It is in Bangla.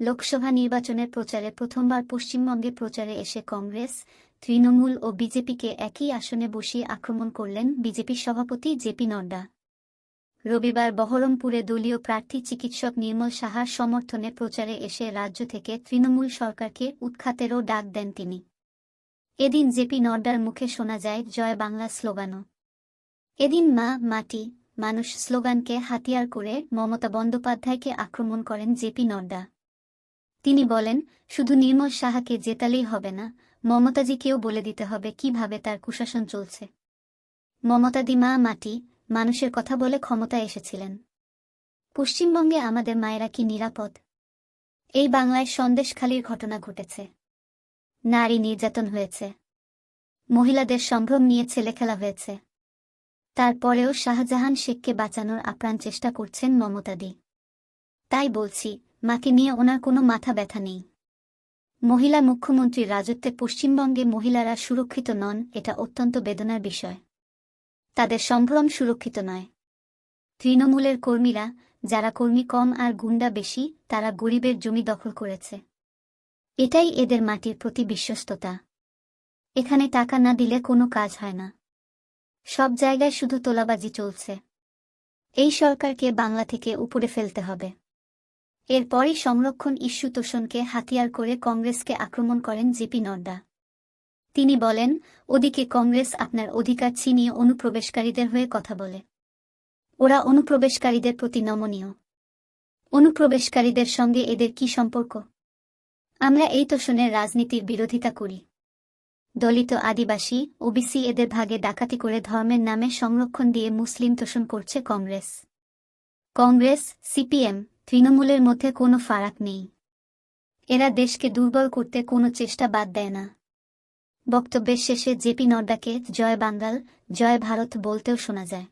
লোকসভা নির্বাচনের প্রচারে প্রথমবার পশ্চিমবঙ্গে প্রচারে এসে কংগ্রেস, তৃণমূল ও বিজেপিকে একই আসনে বসিয়ে আক্রমণ করলেন বিজেপির সভাপতি জেপি নড্ডা। রবিবার বহরমপুরে দলীয় প্রার্থী চিকিৎসক নির্মল সাহার সমর্থনে প্রচারে এসে রাজ্য থেকে তৃণমূল সরকারকে উৎখাতেরও ডাক দেন তিনি। এদিন জেপি নড্ডার মুখে শোনা যায়, জয় বাংলা স্লোগানও। এদিন মা, মাটি, মানুষ স্লোগানকে হাতিয়ার করে মমতা বন্দ্যোপাধ্যায়কে আক্রমণ করেন জেপি নড্ডা। তিনি বলেন, শুধু নির্মল সাহাকে জেতালেই হবে না, মমতাজিকেও বলে দিতে হবে কীভাবে তার কুশাসন চলছে। মমতাদি মা মাটি, মানুষের কথা বলে ক্ষমতা এসেছিলেন। পশ্চিমবঙ্গে আমাদের মায়েরা কি নিরাপদ? এই বাংলায় সন্দেশখালির ঘটনা ঘটেছে। নারী নির্যাতন হয়েছে। মহিলাদের সম্ভ্রম নিয়ে ছেলেখেলা হয়েছে। তারপরেও শাহজাহান শেখকে বাঁচানোর আপ্রাণ চেষ্টা করছেন মমতাদি। তাই বলছি মাকে নিয়ে ওনার কোনো মাথা ব্যথা নেই। মহিলা মুখ্যমন্ত্রীর রাজত্বে পশ্চিমবঙ্গে মহিলারা সুরক্ষিত নন, এটা অত্যন্ত বেদনার বিষয়। তাদের সম্ভ্রম সুরক্ষিত নয়। তৃণমূলের কর্মীরা, যারা কর্মী কম আর গুন্ডা বেশি, তারা গরিবের জমি দখল করেছে। এটাই এদের মাটির প্রতি বিশ্বস্ততা। এখানে টাকা না দিলে কোনো কাজ হয় না। সব জায়গায় শুধু তোলাবাজি চলছে। এই সরকারকে বাংলা থেকে উপরে ফেলতে হবে। এরপরই সংরক্ষণ ইস্যু তোষণকে হাতিয়ার করে কংগ্রেসকে আক্রমণ করেন জেপি নড্ডা। তিনি বলেন, ওদিকে কংগ্রেস আপনার অধিকার ছিনিয়ে অনুপ্রবেশকারীদের হয়ে কথা বলে। ওরা অনুপ্রবেশকারীদের প্রতি নমনীয়। অনুপ্রবেশকারীদের সঙ্গে এদের কি সম্পর্ক? আমরা এই তোষণের রাজনীতির বিরোধিতা করি। দলিত আদিবাসী, ওবিসি এদের ভাগে ডাকাতি করে ধর্মের নামে সংরক্ষণ দিয়ে মুসলিম তোষণ করছে কংগ্রেস। কংগ্রেস, সিপিএম তৃণমূলের মধ্যে কোনো ফারাক নেই। এরা দেশকে দুর্বল করতে কোনো চেষ্টা বাদ দেয় না। বক্তব্যের শেষে জেপি নড্ডাকে জয় বাঙ্গাল, জয় ভারত বলতেও শোনা যায়।